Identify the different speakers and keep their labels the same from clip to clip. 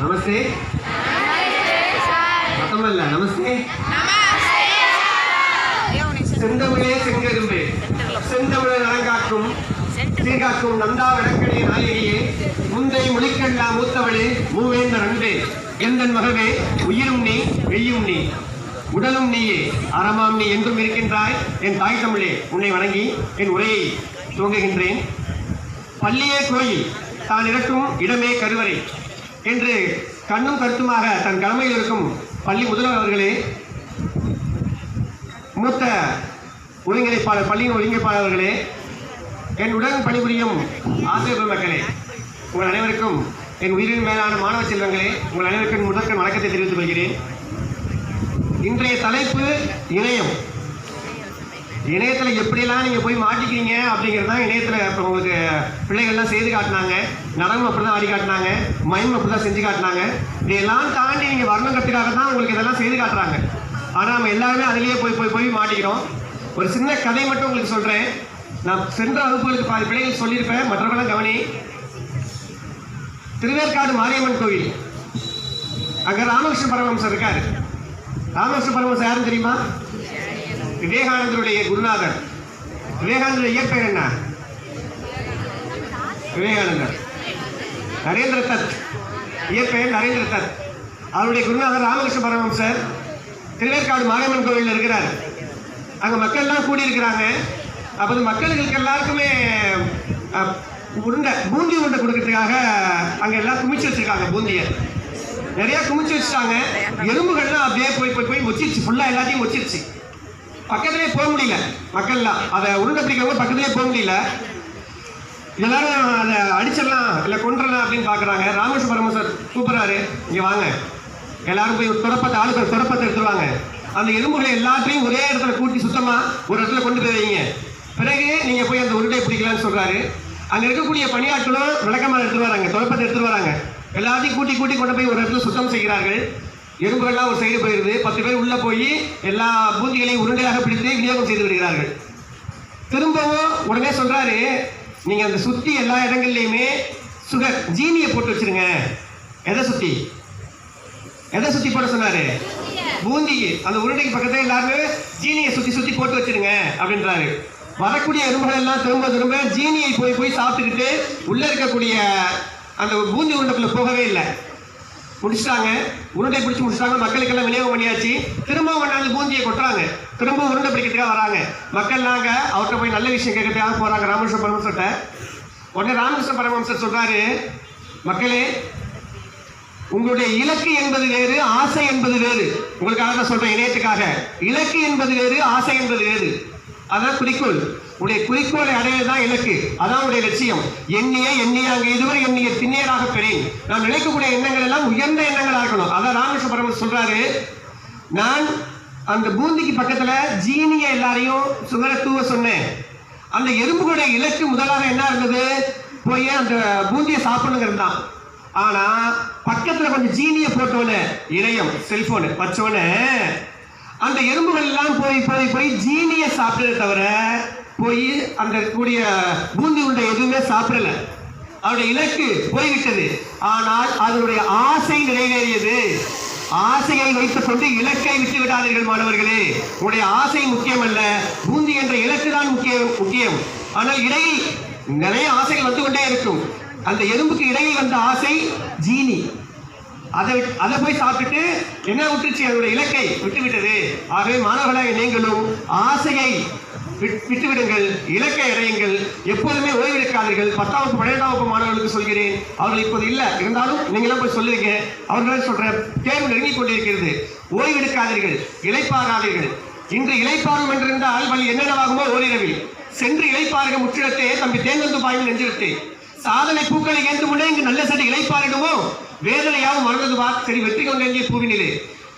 Speaker 1: நமஸ்தே. மொத்தமல்ல நமஸ்தே. செந்தமிழே செங்கரும்பே. செந்தமிழை நலங்காக்கும் சீர்காக்கும் நந்தா விளக்கணே நாயகியே. முந்தை மொழிக்கல்லா மூத்தவளே மூவேந்த நண்பே எந்தன் மகவே உயிரும் நீ வெய்யும் நீ. உடலும் நீயே அறமாம் நீ என்றும் இருக்கின்றாய். என் தாய் தமிழே உன்னை வணங்கி என் உரையை துவங்குகின்றேன். பள்ளியே கோயில் தான் இருக்கும் இடமே கருவறை. என்று கண்ணும் கருத்துமாக தன் கடமையில் இருக்கும் பள்ளி முதல்வர் அவர்களே மூத்த ஒருங்கிணைப்பாளர் பள்ளியின் ஒருங்கிணைப்பாளர் அவர்களே என் உடன் பணிபுரியும் ஆசிரியர் மக்களே உங்கள் அனைவருக்கும் என் உயிரின் மேலான மாணவ செல்வங்களே உங்கள் அனைவருக்கும் முதற்கண் வணக்கத்தை தெரிவித்துக் கொள்கிறேன். இன்றைய தலைப்பு இணையம். இணையத்தில் எப்படியெல்லாம் நீங்கள் போய் மாட்டிக்கிறீங்க அப்படிங்கிறது தான் இணையத்தில் இப்போ உங்களுக்கு பிள்ளைகள்லாம் செய்து காட்டினாங்க. நடனம் அப்படி தான் ஆடி காட்டினாங்க. மயம் அப்படி தான் செஞ்சு காட்டினாங்க. இதையெல்லாம் தாண்டி நீங்கள் வரணுங்கிறதுக்காக தான் உங்களுக்கு இதெல்லாம் செய்து காட்டுறாங்க. ஆனால் நம்ம எல்லாருமே அதிலேயே போய் போய் போய் மாட்டிக்கிறோம். ஒரு சின்ன கதை மட்டும் உங்களுக்கு சொல்கிறேன் நான் சென்ற வகுப்புகளுக்கு பாதி பிள்ளைகள் சொல்லியிருப்பேன். மற்றவர்களும் கவனி. திருவேற்காடு மாரியம்மன் கோவில். அங்கே ராமகிருஷ்ண பரமஹம்சர் இருக்கார். ராமகிருஷ்ண பரமஹம்சர் யாரும் தெரியுமா? விவேகானந்தருடைய குருநாதர். விவேகானந்தருடைய இயற்பெயர் என்ன? விவேகானந்தர். நரேந்திர தத். இயற்பெயர் நரேந்திர தத். அவருடைய குருநாதர் ராமகிருஷ்ண பரமம்சர் திருவேற்காடு மாரியம்மன் கோவிலில் இருக்கிறார். அங்கே மக்கள்லாம் கூடியிருக்கிறாங்க. அப்போது மக்களுக்கு எல்லாருக்குமே உருண்டை பூந்தி உருண்டை கொடுக்கறதுக்காக அங்கே எல்லாம் குமிச்சு வச்சுருக்காங்க பூந்தியை. நிறையா குமிச்சு வச்சுட்டாங்க. எலும்புகள்லாம் அப்படியே போய் போய் போய் ஒச்சிருச்சு. ஃபுல்லாக எல்லாத்தையும் ஒச்சிருச்சு. பக்கத்திலே போக முடியல. மக்கள்லாம் அதை உருண்டை பிடிக்கிறவங்க பக்கத்திலே போக முடியல. எல்லாரும் அதை அடிச்சிடலாம் இல்லை கொண்டுடலாம் அப்படின்னு பார்க்குறாங்க. ராமகிருஷ்ண பரமசர் கூப்பிட்றாரு. இங்கே வாங்க. எல்லாரும் போய் ஒரு துறப்பத்தை ஆளுக்கு ஒரு எடுத்துருவாங்க. அந்த எறும்புகளை எல்லாத்தையும் ஒரே இடத்துல கூட்டி சுத்தமாக ஒரு இடத்துல கொண்டு போய் வைங்க. பிறகு நீங்கள் போய் அந்த உருண்டை பிடிக்கலாம்னு சொல்கிறாரு அங்கே இருக்கக்கூடிய பணியாட்களும் விளக்கமாக எடுத்துட்டு வராங்க துறப்பத்தை எடுத்துட்டு வராங்க. எல்லாத்தையும் கூட்டி கூட்டி கொண்டு போய் ஒரு இடத்துல சுத்தம் செய்கிறார்கள். எறும்புகள்லாம் ஒரு சைடு போயிடுது பத்து பேர் உள்ளே போய் எல்லா பூந்திகளையும் உருண்டையாக பிடித்து விநியோகம் செய்து விடுகிறார்கள். திரும்பவும் உடனே சொல்கிறாரு நீங்கள் அந்த சுற்றி எல்லா இடங்கள்லையுமே சுகர் ஜீனியை போட்டு வச்சிருங்க. எதை சுற்றி எதை சுற்றி போட சொன்னாரு? பூந்தி அந்த உருண்டைக்கு பக்கத்தில் எல்லாருமே ஜீனியை சுற்றி சுற்றி போட்டு வச்சிருங்க அப்படின்றாரு. வரக்கூடிய எறும்புகள் எல்லாம் திரும்ப திரும்ப ஜீனியை போய் போய் சாப்பிட்டுக்கிட்டு உள்ளே இருக்கக்கூடிய அந்த பூந்தி உருண்டைக்குள்ளே போகவே இல்லை. முடிச்சிட்டாங்க. உருண்டை பிடிச்சி முடிச்சிட்டாங்க. மக்களுக்கெல்லாம் விநியோகம் பண்ணியாச்சு. திரும்ப கொண்டாந்து பூந்தியை கொட்டுறாங்க. திரும்ப உருண்டை பிடிக்கிறதுக்காக வராங்க. மக்கள் நாங்கள் அவர்கிட்ட போய் நல்ல விஷயம் கேட்கறதுக்காக போகிறாங்க ராமகிருஷ்ண பரமஹம்சர்கிட்ட. உடனே ராமகிருஷ்ண பரமஹம்சர் சொல்கிறாரு மக்களே உங்களுடைய இலக்கு என்பது வேறு ஆசை என்பது வேறு. உங்களுக்காக தான் சொல்கிறேன் இணையத்துக்காக. இலக்கு என்பது வேறு ஆசை என்பது வேறு. அதான் குறிக்கோள். உடைய குறிக்கோளை அடைவது தான் இலக்கு அதான் உடைய லட்சியம். எண்ணிய எண்ணிய அங்கே இதுவரை எண்ணிய திண்ணியராக பெறேன். நான் நினைக்கக்கூடிய எண்ணங்கள் எல்லாம் உயர்ந்த எண்ணங்களாக இருக்கணும். அதான் ராமகிருஷ்ண பரமன் சொல்றாரு நான் அந்த பூந்திக்கு பக்கத்துல ஜீனிய எல்லாரையும் சுகர தூவ சொன்னேன். அந்த எறும்புகளுடைய இலக்கு முதலாக என்ன இருந்தது? போய் அந்த பூந்தியை சாப்பிடணுங்கிறது தான் ஆனா பக்கத்துல கொஞ்சம் ஜீனிய போட்டோன்னு இணையம் செல்போனு வச்சோன்னு அந்த எறும்புகள் எல்லாம் போய் போய் போய் ஜீனிய சாப்பிட்டதை தவிர போய் அங்கே கூடிய பூந்தி உண்டை எதுவுமே சாப்பிடல. அவருடைய இலக்கு போய்விட்டது. ஆனால் அதனுடைய ஆசை நிறைவேறியது. ஆசையை வைத்துக் கொண்டு இலக்கை விட்டு விடாதீர்கள் மாணவர்களே. உங்களுடைய ஆசை முக்கியம் அல்ல பூந்தி என்ற இலக்கு தான் முக்கியம். முக்கியம் ஆனால் இடையில் நிறைய ஆசைகள் வந்து கொண்டே இருக்கும். அந்த எறும்புக்கு இடையில் வந்த ஆசை ஜீனி. அதை அதை போய் சாப்பிட்டுட்டு என்ன விட்டுச்சு அதனுடைய இலக்கை விட்டு விட்டது ஆகவே மாணவர்களாக நீங்களும் ஆசையை விட்டுவிடுங்கள் இலக்கை அடையுங்கள். எப்போதுமே ஓய்வெடுக்காதீர்கள். பத்தாம் வகுப்பு பன்னிரெண்டாம் வகுப்பு மாணவர்களுக்கு சொல்கிறேன். அவர்கள் இப்போது இல்லை. இருந்தாலும் நீங்களாம் போய் சொல்லுவீங்க. அவர்களே சொல்ற தேர்வு நெருங்கிக் கொண்டிருக்கிறது. ஓய்வெடுக்காதீர்கள். இழைப்பாராதீர்கள் இன்று இழைப்பாரும் என்றிருந்தால் வழி என்னென்னவாகுமோ ஓரிரவில். சென்று இழைப்பாருக முற்றிடத்தே தம்பி தேங்கந்து பாயும் நெஞ்சிடத்தே சாதனை பூக்களை ஏந்து முன்னே இங்கு நல்ல சரி இளைப்பாரிடுமோ வேதனையாகவும் மறந்தது வா. சரி வெற்றி கொண்டே பூவினிலே.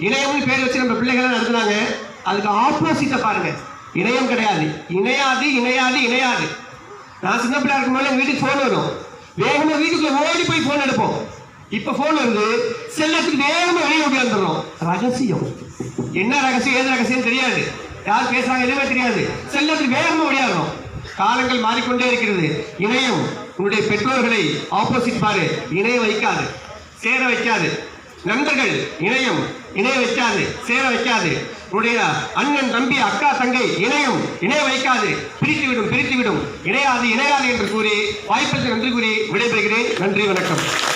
Speaker 1: இணையம்னு பேர் வச்சு நம்ம பிள்ளைகளை நடத்துனாங்க. அதுக்கு ஆப்போசிட்டை பாருங்க. இணையம் கிடையாது. இணையாது இணையாது இணையாது. நான் சின்ன பிள்ளையா இருக்கும் போது வீட்டுக்கு ஃபோன் வரும். வேகமாக வீட்டுக்குள்ள ஓடி போய் ஃபோன் எடுப்போம். இப்போ ஃபோன் வந்து செல்லத்துக்கு வேகமாக வெளியே ஓடி வந்துடுறோம். ரகசியம். என்ன ரகசியம் ஏது ரகசியம் தெரியாது. யார் பேசுறாங்க எதுவுமே தெரியாது. செல்லத்துக்கு வேகமாக ஓடியாடுறோம் காலங்கள் மாறிக்கொண்டே இருக்கிறது. இணையம் உன்னுடைய பெற்றோர்களை ஆப்போசிட் பாரு. இணைய வைக்காது. சேர வைக்காது. நண்பர்கள் இணையம் இணைய வைக்காது. சேர வைக்காது. உன்னுடைய அண்ணன் தம்பி அக்கா தங்கை இணையும் இணைய வைக்காது. பிரித்து விடும் பிரித்து விடும் இணையாது இணையாது என்று கூறி வாய்ப்பிற்கு நன்றி கூறி விடைபெறுகிறேன். நன்றி வணக்கம்.